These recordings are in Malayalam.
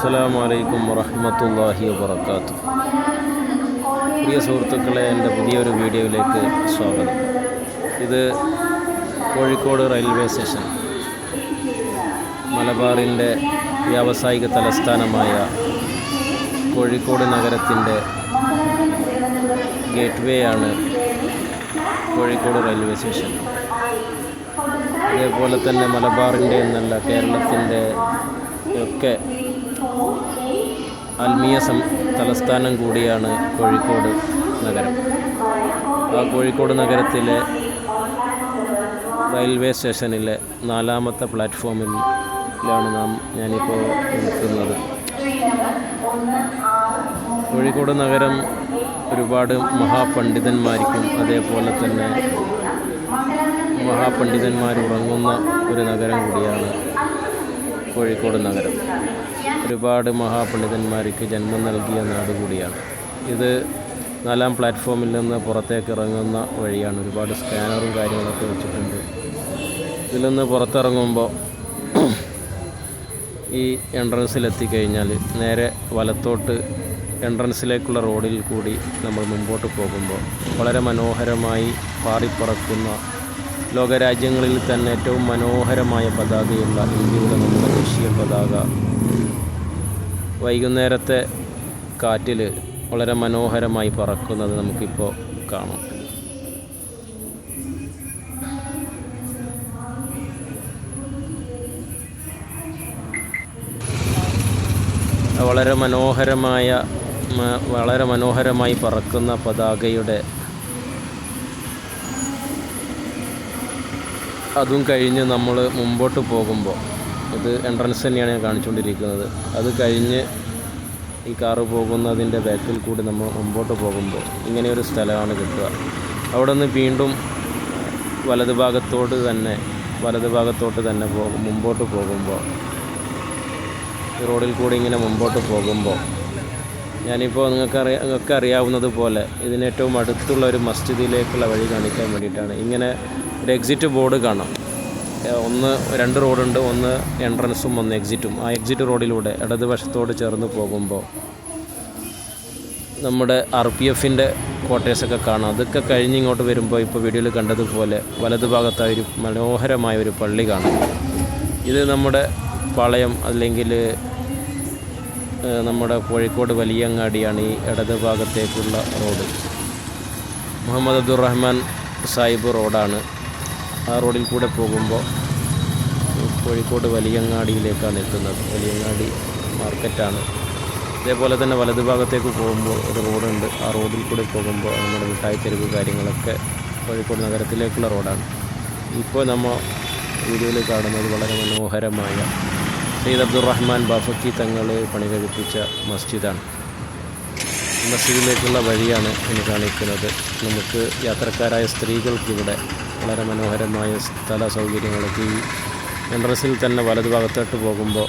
അസ്സലാമു വലൈക്കും വറഹമത്തല്ലാഹി വാത്തു പ്രിയ സുഹൃത്തുക്കളെ എന്റെ പുതിയൊരു വീഡിയോയിലേക്ക് സ്വാഗതം. ഇത് കോഴിക്കോട് റെയിൽവേ സ്റ്റേഷൻ. മലബാറിന്റെ വ്യാവസായിക തലസ്ഥാനമായ കോഴിക്കോട് നഗരത്തിന്റെ ഗേറ്റ് വേ ആണ് കോഴിക്കോട് റെയിൽവേ സ്റ്റേഷൻ. അതേപോലെ തന്നെ മലബാറിന്റെ എന്നല്ല കേരളത്തിന്റെ ഒക്കെ ആത്മീയ സം തലസ്ഥാനം കൂടിയാണ് കോഴിക്കോട് നഗരം. ആ കോഴിക്കോട് നഗരത്തിലെ റെയിൽവേ സ്റ്റേഷനിലെ നാലാമത്തെ പ്ലാറ്റ്ഫോമിലാണ് നാം ഞാനിപ്പോൾ നിൽക്കുന്നത്. കോഴിക്കോട് നഗരം ഒരുപാട് മഹാപണ്ഡിതന്മാർക്കും അതേപോലെ തന്നെ മഹാപണ്ഡിതന്മാർ ഉറങ്ങുന്ന ഒരു നഗരം കൂടിയാണ് കോഴിക്കോട് നഗരം. ഒരുപാട് മഹാപണ്ഡിതന്മാർക്ക് ജന്മം നൽകിയ നാട് കൂടിയാണ്. ഇത് നാലാം പ്ലാറ്റ്ഫോമിൽ നിന്ന് പുറത്തേക്ക് ഇറങ്ങുന്ന വഴിയാണ്. ഒരുപാട് സ്കാനറും കാര്യങ്ങളൊക്കെ വെച്ചിട്ടുണ്ട്. ഇതിൽ നിന്ന് പുറത്തിറങ്ങുമ്പോൾ ഈ എൻട്രൻസിലെത്തി എത്തിക്കഴിഞ്ഞാൽ നേരെ വലത്തോട്ട് എൻട്രൻസിലേക്കുള്ള റോഡിൽ കൂടി നമ്മൾ മുമ്പോട്ട് പോകുമ്പോൾ വളരെ മനോഹരമായി പാറിപ്പറക്കുന്ന ലോകരാജ്യങ്ങളിൽ തന്നെ ഏറ്റവും മനോഹരമായ പതാകയുള്ള ഇന്ത്യയുടെ നമ്മുടെ ദേശീയ പതാക. വൈകുന്നേരത്തെ കാറ്റിൽ വളരെ മനോഹരമായി പറക്കുന്നത് നമുക്കിപ്പോൾ കാണാം. വളരെ മനോഹരമായ വളരെ മനോഹരമായി പറക്കുന്ന പതാകയുടെ അതും കഴിഞ്ഞ് നമ്മൾ മുമ്പോട്ട് പോകുമ്പോൾ ഇത് എൻട്രൻസ് തന്നെയാണ് ഞാൻ കാണിച്ചുകൊണ്ടിരിക്കുന്നത്. അത് കഴിഞ്ഞ് ഈ കാറ് പോകുന്നതിന്റെ ബാക്കിൽ കൂടി നമ്മൾ മുമ്പോട്ട് പോകുമ്പോൾ ഇങ്ങനെയൊരു സ്ഥലമാണ് കിട്ടുക. അവിടെ നിന്ന് വീണ്ടും വലത് ഭാഗത്തോട്ട് തന്നെ വലത് ഭാഗത്തോട്ട് തന്നെ പോകും മുമ്പോട്ട് പോകുമ്പോൾ ഈ റോഡിൽ കൂടി ഇങ്ങനെ മുമ്പോട്ട് പോകുമ്പോൾ ഞാനിപ്പോൾ നിങ്ങൾക്ക് അറിയാം നിങ്ങൾക്ക് അറിയാവുന്നത് പോലെ ഇതിനേറ്റവും അടുത്തുള്ള ഒരു മസ്ജിദിലേക്കുള്ള വഴി കാണിക്കാൻ വേണ്ടിയിട്ടാണ്. ഇങ്ങനെ ഒരു എക്സിറ്റ് ബോർഡ് കാണാം. ഒന്ന് രണ്ട് റോഡുണ്ട് ഒന്ന് എൻട്രൻസും ഒന്ന് എക്സിറ്റും ആ എക്സിറ്റ് റോഡിലൂടെ ഇടതുവശത്തോട് ചേർന്ന് പോകുമ്പോൾ നമ്മുടെ ആർ പി എഫിന്റെ ക്വാർട്ടേഴ്സൊക്കെ കാണാം. അതൊക്കെ കഴിഞ്ഞ് ഇങ്ങോട്ട് വരുമ്പോൾ ഇപ്പോൾ വീഡിയോയിൽ കണ്ടതുപോലെ വലതുഭാഗത്തായി ഒരു മനോഹരമായ ഒരു പള്ളി കാണാം. ഇത് നമ്മുടെ പാളയം അല്ലെങ്കിൽ നമ്മുടെ കോഴിക്കോട് വലിയങ്ങാടിയാണ് ഈ ഇടത് ഭാഗത്തേക്കുള്ള റോഡ്. മുഹമ്മദ് അബ്ദുറഹ്മാൻ സാഹിബ് റോഡാണ്. ആ റോഡിൽ കൂടെ പോകുമ്പോൾ കോഴിക്കോട് വലിയങ്ങാടിയിലേക്കാണ് എത്തുന്നത്. വലിയങ്ങാടി മാർക്കറ്റാണ്. അതേപോലെ തന്നെ വലതു ഭാഗത്തേക്ക് പോകുമ്പോൾ ഒരു റോഡുണ്ട്. ആ റോഡിൽ കൂടെ പോകുമ്പോൾ നമ്മുടെ മിഠായി തെരുവ് കാര്യങ്ങളൊക്കെ കോഴിക്കോട് നഗരത്തിലേക്കുള്ള റോഡാണ്. ഇപ്പോൾ നമ്മൾ വീഡിയോയിൽ കാണുന്നത് വളരെ മനോഹരമായ സയ്യിദ് അബ്ദുറഹ്മാൻ ബാഫക്കി തങ്ങൾ പണി കഴിപ്പിച്ച മസ്ജിദാണ് മസ്ജിദിലേക്കുള്ള വഴിയാണ് ഇനി കാണിക്കുന്നത്. നമുക്ക് യാത്രക്കാരായ സ്ത്രീകൾക്കിവിടെ വളരെ മനോഹരമായ സ്ഥല സൗകര്യങ്ങളൊക്കെ ഈ എൻട്രൻസിൽ തന്നെ വലതുഭാഗത്തോട്ട് പോകുമ്പോൾ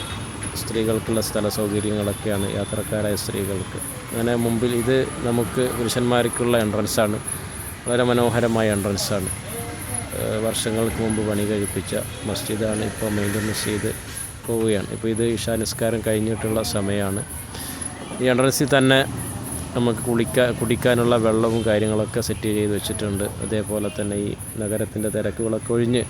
സ്ത്രീകൾക്കുള്ള സ്ഥല സൗകര്യങ്ങളൊക്കെയാണ് യാത്രക്കാരായ സ്ത്രീകൾക്ക്. അങ്ങനെ മുമ്പിൽ ഇത് നമുക്ക് പുരുഷന്മാർക്കുള്ള എൻട്രൻസാണ്. വളരെ മനോഹരമായ എൻട്രൻസാണ്. വർഷങ്ങൾക്ക് മുമ്പ് പണി കഴിപ്പിച്ച മസ്ജിദാണ് ഇപ്പോൾ മെയിന്റനൻസ് ചെയ്ത് പോവുകയാണ്. ഇപ്പോൾ ഇത് ഇഷാ നിസ്കാരം കഴിഞ്ഞിട്ടുള്ള സമയമാണ്. ഈ എൻട്രൻസിൽ തന്നെ നമുക്ക് കുളിക്കാൻ കുടിക്കാനുള്ള വെള്ളവും കാര്യങ്ങളൊക്കെ സെറ്റ് ചെയ്ത് വെച്ചിട്ടുണ്ട്. അതേപോലെ തന്നെ ഈ നഗരത്തിന്റെ തിരക്കുകളൊക്കെ ഒഴിഞ്ഞ്